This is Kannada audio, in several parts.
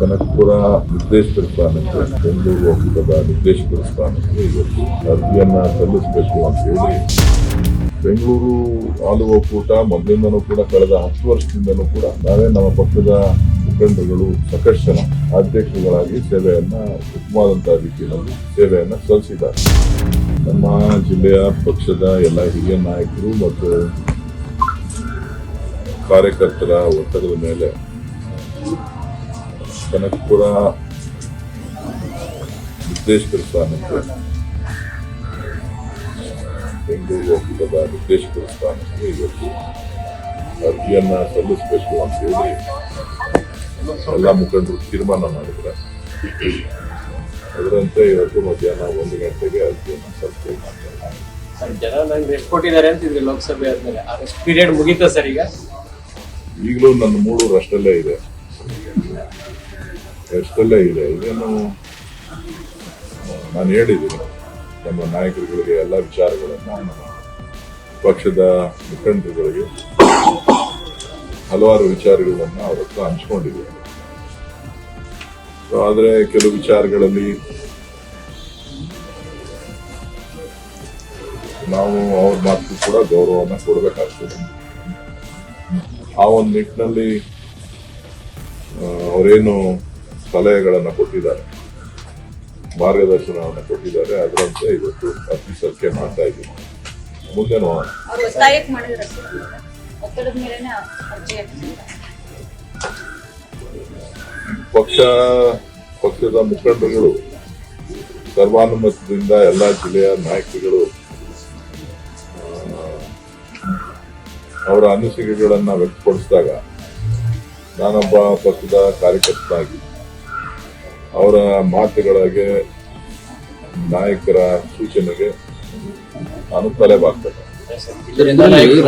ಕನಕಪುರ ನಿರ್ದೇಶಕರ ಸ್ಥಾನಕ್ಕೆ ಬೆಂಗಳೂರು ಒಕ್ಕೂಟದ ನಿರ್ದೇಶಕರ ಸ್ಥಾನಕ್ಕೆ ಇವತ್ತು ಅರ್ಜಿಯನ್ನ ಸಲ್ಲಿಸಬೇಕು ಅಂತ ಹೇಳಿ. ಬೆಂಗಳೂರು ಹಾಲು ಒಕ್ಕೂಟ ಮೊದಲಿಂದನೂ ಕೂಡ ಕಳೆದ ಹತ್ತು ವರ್ಷದಿಂದನೂ ಕೂಡ ನಾವೇ ನಮ್ಮ ಪಕ್ಷದ ಮುಖಂಡರುಗಳು ಸಾಕಷ್ಟು ಜನ ಅಧ್ಯಕ್ಷರುಗಳಾಗಿ ಸೇವೆಯನ್ನ ಉತ್ತಮವಾದಂತಹ ರೀತಿಯಲ್ಲಿ ಸೇವೆಯನ್ನ ಸಲ್ಲಿಸಿದ್ದಾರೆ. ನಮ್ಮ ಜಿಲ್ಲೆಯ ಪಕ್ಷದ ಎಲ್ಲ ಹಿರಿಯ ನಾಯಕರು ಮತ್ತು ಕಾರ್ಯಕರ್ತರ ಒತ್ತಡದ ಮೇಲೆ ಕನಕಪುರ ಸಿದ್ದೇಶ್ವರ ಸ್ವಾಮಿ ಬೆಂಗಳೂರು ಒಕ್ಕೂಟದ ನಿರ್ದೇಶಕರ ಸ್ಥಾನಕ್ಕೆ ಇವತ್ತು ಅರ್ಜಿಯನ್ನ ಸಲ್ಲಿಸಬೇಕು ಅಂತ ಹೇಳಿ ಎಲ್ಲ ಮುಖಂಡರು ತೀರ್ಮಾನ ಮಾಡಿದ್ರು. ಅದರಂತೆ ಇವತ್ತು ಮಧ್ಯಾಹ್ನ ಒಂದು ಗಂಟೆಗೆ ಅರ್ಜಿಯನ್ನು ಸಲ್ಲಿಸಬೇಕು ಜನ ನಂಗೆ ಎಷ್ಟು ಕೊಟ್ಟಿದ್ದಾರೆ ಅಂತಿದ್ರಿ ಲೋಕಸಭೆ ಆದ್ಮೇಲೆ. ಅಷ್ಟು ಪೀರಿಯಡ್ ಮುಗೀತಾ ಸರ್ ಈಗ? ಈಗಲೂ ನನ್ನ ಮೂರು ಅಷ್ಟಲ್ಲೇ ಇದೆ. ಅಷ್ಟಲ್ಲೇ ಇದೆ. ಇದೇನು ನಾನು ಹೇಳಿದ್ದೀನಿ, ನಮ್ಮ ನಾಯಕರುಗಳಿಗೆ ಎಲ್ಲ ವಿಚಾರಗಳನ್ನು ಪಕ್ಷದ ಮುಖಂಡರುಗಳಿಗೆ ಹಲವಾರು ವಿಚಾರಗಳನ್ನು ಅವ್ರ ಹತ್ರ ಹಂಚ್ಕೊಂಡಿದ್ದೀನಿ. ಆದ್ರೆ ಕೆಲವು ವಿಚಾರಗಳಲ್ಲಿ ನಾವು ಅವ್ರ ಮಾತು ಕೂಡ ಗೌರವವನ್ನು ಕೊಡಬೇಕಾಗ್ತದೆ. ಆ ಒಂದು ನಿಟ್ಟಿನಲ್ಲಿ ಅವರೇನು ಸಲಹೆಗಳನ್ನು ಕೊಟ್ಟಿದ್ದಾರೆ. ಮಾರ್ಗದರ್ಶನವನ್ನು ಕೊಟ್ಟಿದ್ದಾರೆ. ಅದರಂತೆ ಇವತ್ತು ಅರ್ಜಿ ಸಲ್ಲಿಕೆ ಮಾಡ್ತಾ ಇದ್ದೀವಿ. ಮುಂದೆ ನೋಡೋಣ. ಪಕ್ಷ ಪಕ್ಷದ ಮುಖಂಡರುಗಳು ಸರ್ವಾನುಮತದಿಂದ ಎಲ್ಲ ಜಿಲ್ಲೆಯ ನಾಯಕರುಗಳು ಅವರ ಅನಿಸಿಕೆಗಳನ್ನು ವ್ಯಕ್ತಪಡಿಸಿದಾಗ ನಾನೊಬ್ಬ ಪಕ್ಷದ ಕಾರ್ಯಕರ್ತನಾಗಿ ಅವರ ಮಾತುಗಳಿಗೆ ನಾಯಕರ ಸೂಚನೆಗೆ ನಾನು ತಲೆಬಾಗ್ತೇನೆ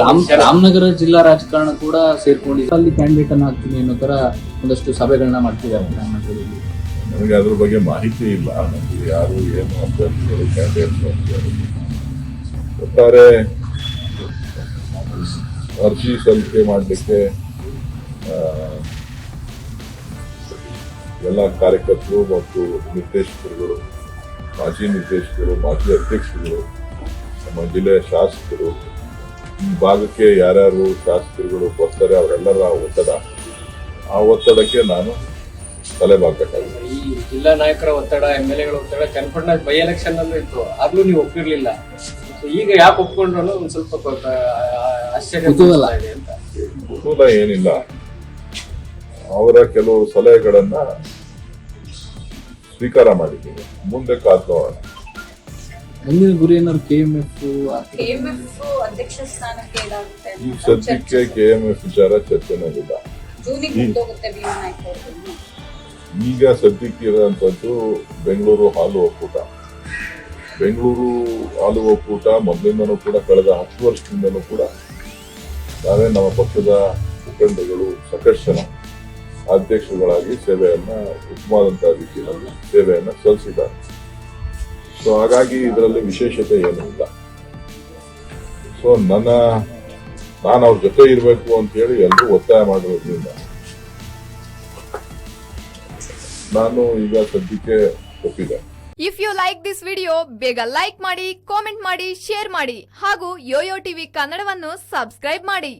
ರಾಮ್ ರಾಮನಗರ ಜಿಲ್ಲಾ ರಾಜಕಾರಣ ಕೂಡ ಸೇರ್ಕೊಂಡಿದೆ. ಅಲ್ಲಿ ಕ್ಯಾಂಡಿಡೇಟ್ ಅನ್ನ ಹಾಕ್ತೀನಿ ಅನ್ನೋ ತರ ಒಂದಷ್ಟು ಸಭೆಗಳನ್ನ ಮಾಡ್ತಿದ್ದಾರೆ ನನಗೆ ಅದ್ರ ಬಗ್ಗೆ ಮಾಹಿತಿ ಇಲ್ಲ. ನನಗೆ ಯಾರು ಏನು ಅಭ್ಯರ್ಥಿಗಳು ಕ್ಯಾಂಡಿಡೇಟ್ಸ್ ಹೇಳಿ. ಒಟ್ಟಾರೆ ಅರ್ಜಿ ಸಲ್ಲಿಕೆ ಮಾಡಲಿಕ್ಕೆ ಎಲ್ಲ ಕಾರ್ಯಕರ್ತರು ಮತ್ತು ನಿರ್ದೇಶಕರುಗಳು ಮಾಜಿ ನಿರ್ದೇಶಕರು ಮಾಜಿ ಅಧ್ಯಕ್ಷರುಗಳು ನಮ್ಮ ಜಿಲ್ಲೆಯ ಶಾಸಕರು ಈ ಭಾಗಕ್ಕೆ ಯಾರ್ಯಾರು ಶಾಸಕರುಗಳು ಬರ್ತಾರೆ ಅವರೆಲ್ಲರ ಒತ್ತಡ. ಆ ಒತ್ತಡಕ್ಕೆ ನಾನು ತಲೆಬಾಗಬೇಕಾಗಿದೆ ಈ ಜಿಲ್ಲಾ ನಾಯಕರ ಒತ್ತಡ ಎಂ ಎಲ್ ಎಗಳ ಒತ್ತಡ ಚನ್ನಪಟ್ಟಣ ಬೈ ಎಲೆಕ್ಷನ್ ಅಲ್ಲೂ ಇತ್ತು. ಆಗ್ಲೂ ನೀವು ಒಪ್ಪಿರ್ಲಿಲ್ಲ. ಈಗ ಯಾಕೆ ಒಪ್ಕೊಂಡ್ರು ಒಂದು ಸ್ವಲ್ಪ ಆಶ್ಚರ್ಯ ಕುತೂಹಲ ಏನಿಲ್ಲ. ಅವರ ಕೆಲವು ಸಲಹೆಗಳನ್ನ ಸ್ವೀಕಾರ ಮಾಡಿದ್ದೀನಿ. ಮುಂದೆ ನೋಡೋಣ ಮುಂದಿನ ಗುರಿ ಏನಾದ್ರು ಕೆ ಎಂ ಎಫ್ ಕೆಎಂಎಫ್ ಅಧ್ಯಕ್ಷ ಸ್ಥಾನಕ್ಕೆ ಇದಾಗುತ್ತೆ ಈಗ ಸದ್ಯಕ್ಕೆ ಕೆ ಎಂ ಎಫ್ ವಿಚಾರ ಚರ್ಚೆನಾಗಿಲ್ಲ ಜೂನಿಗೆ ಮುಗ್ದೋಗುತ್ತೆ ಭೀಮಾ ನಾಯ್ಕ ಅವ್ರದ್ದು ಈಗ ಸದ್ಯಕ್ಕೆ ಇರೋಂಥದ್ದು ಬೆಂಗಳೂರು ಹಾಲು ಒಕ್ಕೂಟ. ಬೆಂಗಳೂರು ಹಾಲು ಒಕ್ಕೂಟ ಮೊದಲಿಂದನೂ ಕೂಡ ಕಳೆದ ಹತ್ತು ವರ್ಷದಿಂದನೂ ಕೂಡ ನಾವೇ ನಮ್ಮ ಪಕ್ಷದ ಮುಖಂಡಗಳು ಸಾಕಷ್ಟು ಜನ ಅಧ್ಯಕ್ಷರುಗಳಾಗಿ ಸೇವೆಯನ್ನ ಉತ್ತಮವಾದಂತಹ ರೀತಿಯಲ್ಲಿ ಸೇವೆಯನ್ನ ಸಲ್ಲಿಸಿದ್ದಾರೆ. ಸೊ ಹಾಗಾಗಿ ಇದರಲ್ಲಿ ವಿಶೇಷತೆ ಏನೂ ಇಲ್ಲ. ಸೊ ನನ್ನ, ನಾನು ಅವ್ರ ಜೊತೆ ಇರಬೇಕು ಅಂತ ಹೇಳಿ ಎಲ್ಲರೂ ಒತ್ತಾಯ ಮಾಡಿರೋದ್ರಿಂದ ನಾನು ಈಗ ಸದ್ಯಕ್ಕೆ ಒಪ್ಪಿದೆ. If you like this video ಬೇಗ ಲೈಕ್ ಮಾಡಿ ಕಾಮೆಂಟ್ ಮಾಡಿ ಶೇರ್ ಮಾಡಿ ಹಾಗೂ ಯೋಯೋ ಟಿವಿ ಕನ್ನಡವನ್ನು ಸಬ್ಸ್ಕ್ರೈಬ್ ಮಾಡಿ.